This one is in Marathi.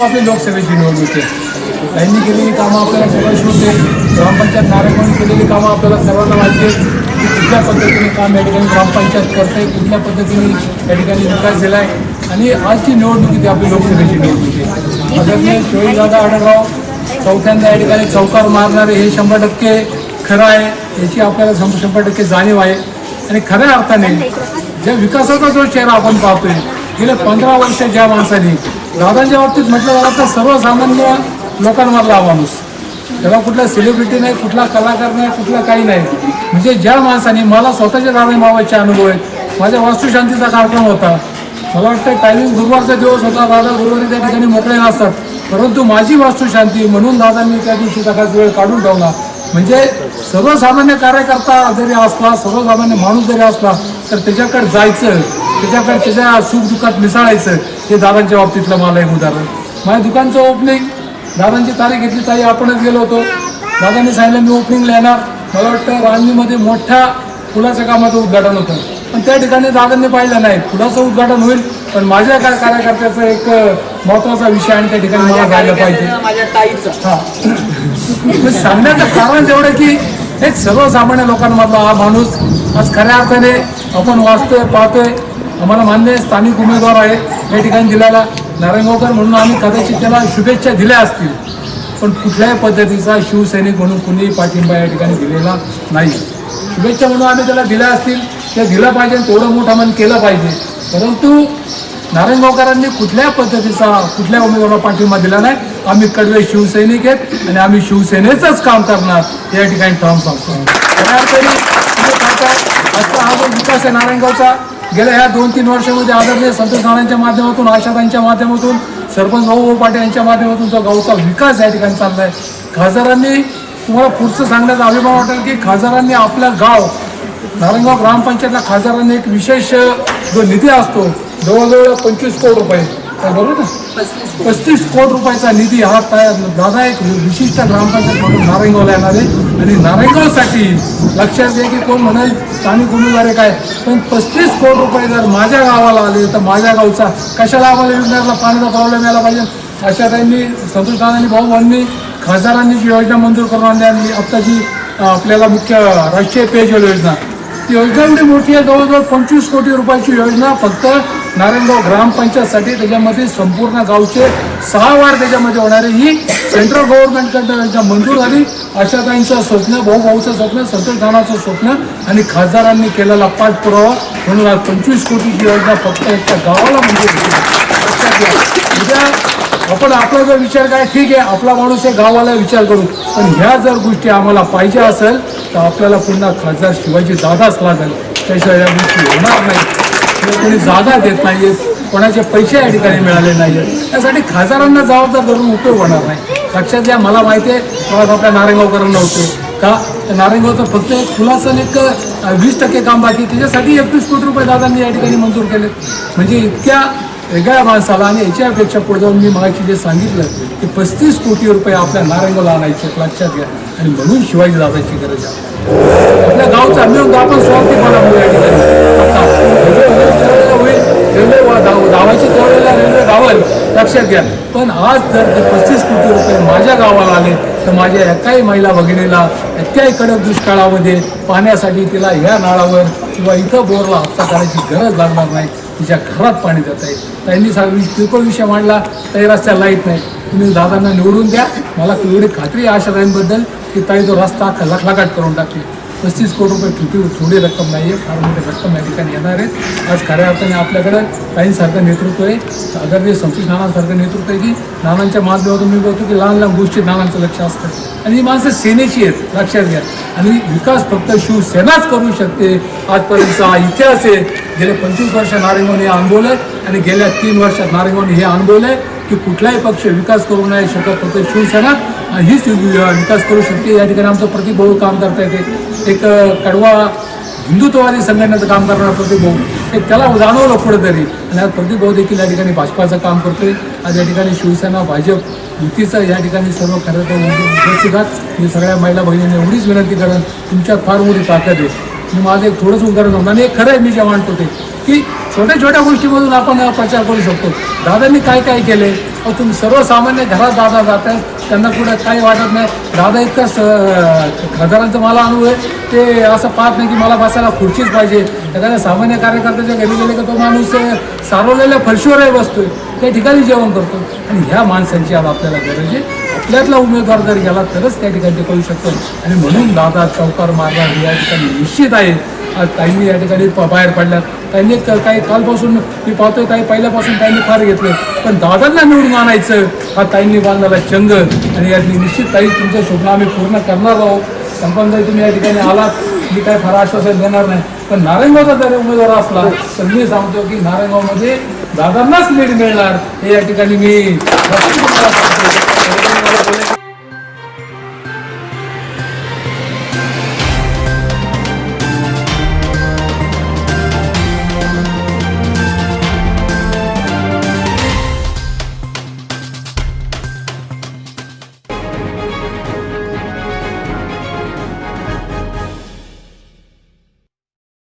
आपली लोकसभेची निवडणूक आहे. त्यांनी केलेली कामं आपल्याला सगळं होते ग्रामपंचायत नारायणवाडी केलेली कामं आपल्याला सर्वांना माहिती आहे की कुठल्या पद्धतीने काम या ठिकाणी ग्रामपंचायत करते कुठल्या पद्धतीने या ठिकाणी विकास झाला आहे आणि आजची निवडणूक ही ती आपली लोकसभेची निवडणूक आहे. आदरणीय शिवाजीदादा आढळराव चौथ्यांदा या ठिकाणी चौकार मारणारे हे शंभर टक्के खरं आहे. याची आपल्याला शंभर टक्के जाणीव आहे. आणि खऱ्या अर्थाने ज्या विकासाचा जो चेहरा आपण पाहतोय गेल्या पंधरा वर्ष ज्या माणसाने दादांच्या बाबतीत म्हटलं झालं तर सर्वसामान्य लोकांमधला हा माणूस. त्याला कुठला सेलिब्रिटी नाही कुठला कलाकार नाही कुठला काही नाही. म्हणजे ज्या माणसाने मला स्वतःच्या दादा मावाचे अनुभव आहेत. माझ्या वास्तुशांतीचा कार्यक्रम होता. मला वाटतं टायमिंग गुरुवारचा दिवस होता दादा गुरुवारी त्या ठिकाणी मोकळे असतात परंतु माझी वास्तुशांती म्हणून दादांनी त्या दिवशी सकाळचा वेळ काढून ठेवला. म्हणजे सर्वसामान्य कार्यकर्ता जरी असला सर्वसामान्य माणूस जरी असला तर त्याच्याकडे जायचं त्याच्याकडे त्याच्या सुख दुःखात मिसळायचं. हे दादांच्या बाबतीतलं मला एक उदाहरण. माझ्या दुकानचं ओपनिंग दादांची तारीख घेतली ताई आपणच गेलो होतो. दादांनी सांगितलं मी ओपनिंगला येणार. मला वाटतं रांजणीमध्ये मोठ्या फुलाच्या कामाचं उद्घाटन होतं. पण त्या ठिकाणी दादांनी पाहिलं नाही. फुलाचं उद्घाटन होईल पण माझ्या काय कार्यकर्त्याचा एक महत्त्वाचा विषय आणि त्या ठिकाणी मला जायला पाहिजे. हा. सांगण्याचं कारण एवढं की एक सर्वसामान्य लोकांमधला हा माणूस आज खऱ्या अर्थाने आपण वाचतोय पाहतोय आम्हाला मान्य आहे स्थानिक उमेदवार आहेत. या ठिकाणी दिल्याला नारायणगावकर म्हणून आम्ही कदाचित त्याला शुभेच्छा दिल्या असतील. पण कुठल्याही पद्धतीचा शिवसैनिक म्हणून कुणीही पाठिंबा या ठिकाणी दिलेला नाही. शुभेच्छा म्हणून आम्ही त्याला दिल्या असतील. त्या दिलं पाहिजे तेवढं मोठं मन केलं पाहिजे. परंतु नारायणगावकरांनी कुठल्याही पद्धतीचा कुठल्या उमेदवाराला पाठिंबा दिला नाही. आम्ही कडवे शिवसैनिक आहेत आणि आम्ही शिवसेनेचंच काम करणार. या ठिकाणी ठाम सांगतो. खऱ्या अर्थाने हा जो विकास आहे नारायणगावचा गेल्या ह्या दोन तीन वर्षामध्ये आदरणीय संतोष नारायणच्या माध्यमातून आशातांच्या माध्यमातून सरपंच भाऊ पाटील यांच्या माध्यमातून जो गावचा विकास या ठिकाणी चालला आहे खासदारांनी तुम्हाला पुढचं सांगण्याचा अभिमान वाटेल की खासदारांनी आपला गाव नारायणगाव ग्रामपंचायतला खासदारांनी एक विशेष जो निधी असतो जवळजवळ पंचवीस कोटी रुपये. काय बरोबर ना? पस्तीस कोटी. रुपयाचा निधी हा दादा एक विशिष्ट ग्रामपंचायत म्हणून नारायणगावला येणार. आहे आणि नारायणगावसाठी लक्षात घ्या की कोण म्हणेल स्थानिक उमेदवार काय? पण पस्तीस कोटी रुपये जर माझ्या गावाला आले तर माझ्या गावचा कशाला आम्हाला विकण्याला पाण्याचा प्रॉब्लेम यायला पाहिजे? अशा त्यांनी संतोष दादांनी भाऊ यांनी खासदारांनी जी योजना मंजूर करून आणली आणि आत्ताची आपल्याला मुख्य राष्ट्रीय पेयजल योजना. ती योजना एवढी मोठी आहे. जवळजवळ पंचवीस कोटी रुपयाची योजना फक्त नारायणगाव ग्रामपंचायतसाठी त्याच्यामध्ये संपूर्ण गावचे सहा वार त्याच्यामध्ये होणारे ही सेंट्रल गव्हर्नमेंटकडनं मंजूर झाली. आशाताईंचं स्वप्न भाऊभाऊचं स्वप्न संतोष दानाचं स्वप्न आणि खासदारांनी केलेला पाठपुरावा म्हणून आज पंचवीस कोटीची योजना फक्त एकट्या गावाला मंजूर झाली. उद्या आपण आपला जर विचार काय ठीक आहे आपला माणूस हे गावाला विचार करू. पण ह्या जर गोष्टी आम्हाला पाहिजे असेल तर आपल्याला पुन्हा खासदार शिवाजी दादाच लागेल. त्याशिवाय या गोष्टी होणार नाही कोणी जागा देत नाहीयेत कोणाचे पैसे या ठिकाणी मिळाले नाहीयेत त्यासाठी खासदारांना जबाबदार धरून उपयोग होणार नाही. लक्षात घ्या मला माहिती आहे मला आपल्या नारायणगावकरांना होते. का? नारायणगावचं फक्त एक फुलाचं एक वीस टक्के काम बाकी त्याच्यासाठी एकवीस कोटी रुपये दादांनी या ठिकाणी मंजूर केले म्हणजे इतक्या वेगळ्या माणसाला आणि याच्यापेक्षा पुढे जाऊन मी मागाशी जे सांगितलं की पस्तीस कोटी रुपये आपल्या नारायणगावला आणायचे लक्षात घ्या. आणि म्हणून शिवाजी दादाची गरज आहे. आपल्या गावचा मिळून आपण स्वार्थी लक्षात घ्या. पण आज जर ते पस्तीस कोटी रुपये माझ्या गावाला आले तर माझ्या एकाही महिला भगिनीला एकाही कडक दुष्काळामध्ये पाण्यासाठी तिला ह्या नाळावर किंवा इथं बोरला हप्ता करायची गरज लागणार नाही. तिच्या घरात पाणी देता येईल त्यांनी सांगितलं किरकोळ विषय मांडला ताई रस्त्या लाइट नाही. तुम्ही दादांना निवडून द्या. मला एवढी खात्री आशा ताईंबद्दल की ताई तो रस्ता लखलाकाट करून टाकली पस्तीस कोटी रुपये किती थोडी रक्कम नाही आहे फार मोठी रक्कम या ठिकाणी येणार आहेत आज खऱ्या अर्थाने आपल्याकडं काहींसारखं नेतृत्व आहे. अगर ते संतोष नानांसारखं नेतृत्व आहे की नानांच्या माध्यमातून मी बघतो की लहान लहान गोष्टी नानांचं लक्ष असतं. आणि ही माणसं सेनेची आहेत लक्षात घ्या. आणि विकास फक्त शिवसेनाच करू शकते. आजपर्यंतचा हा इतिहास आहे. गेले पंचवीस वर्ष नारायणगावने हे अनुभवलं आणि गेल्या तीन वर्षात नारायणगावने हे अनुभवलंय की कुठलाही पक्ष विकास करू नाही शकत फक्त शिवसेना हीच विकास करू शकते. या ठिकाणी आमचं प्रतिभाऊ काम करता येते एक कडवा हिंदुत्ववादी संघटनेचं काम करणारा प्रतिभाऊ. एक त्याला जाणवलं कुठेतरी. आणि आज प्रतिभाऊ देखील या ठिकाणी भाजपाचं काम करतोय. आज या ठिकाणी शिवसेना भाजप युतीचं या ठिकाणी सर्व खरं तर उपस्थित आहात. मी सगळ्या महिला बहिणींनी एवढीच विनंती करेन तुमच्यात फार मोठी ताकद आहे. मी माझं एक थोडंसं उदाहरण सांगतो. आणि एक खरं आहे मी जे मांडतो ते. की छोट्या छोट्या गोष्टीमधून आपण प्रचार करू शकतो. दादांनी काय काय केले? तुम्ही सर्वसामान्य घरात दादा जात आहेत. त्यांना कुठं काही वाटत नाही. दादा इतकं स खासदारांचा मला अनुभव आहे. ते असं पाहत नाही की मला बसायला खुर्चीच पाहिजे. एखाद्या सामान्य कार्यकर्त्याच्या घरी गेले का तो माणूस सारवलेल्या फरशीवरही बसतोय. त्या ठिकाणी जेवण करतो. आणि ह्या माणसांची आज आपल्याला गरज आहे. आपल्यातला उमेदवार जर गेला तरच त्या ठिकाणी ते करू शकतो. आणि म्हणून दादा चौकार मारणार या ठिकाणी निश्चित आहे आज ताईंनी या ठिकाणी प- बाहेर पडल्यात. त्यांनी काही कालपासून मी पाहतोय काही पहिल्यापासून त्यांनी फार घेतलं पण दादांना निवडून आणायचं हा ताईंनी बांधलेला चंग. आणि यातली निश्चित ताई तुमचं स्वप्न आम्ही पूर्ण करणार आहोत संपन्न तुम्ही या ठिकाणी आलात. मी काय फार आश्वासन देणार नाही. पण नारायणगावचा जर उमेदवार असला तर मी सांगतो की नारायणगावमध्ये दादांनाच लीड मिळणार. हे या ठिकाणी मी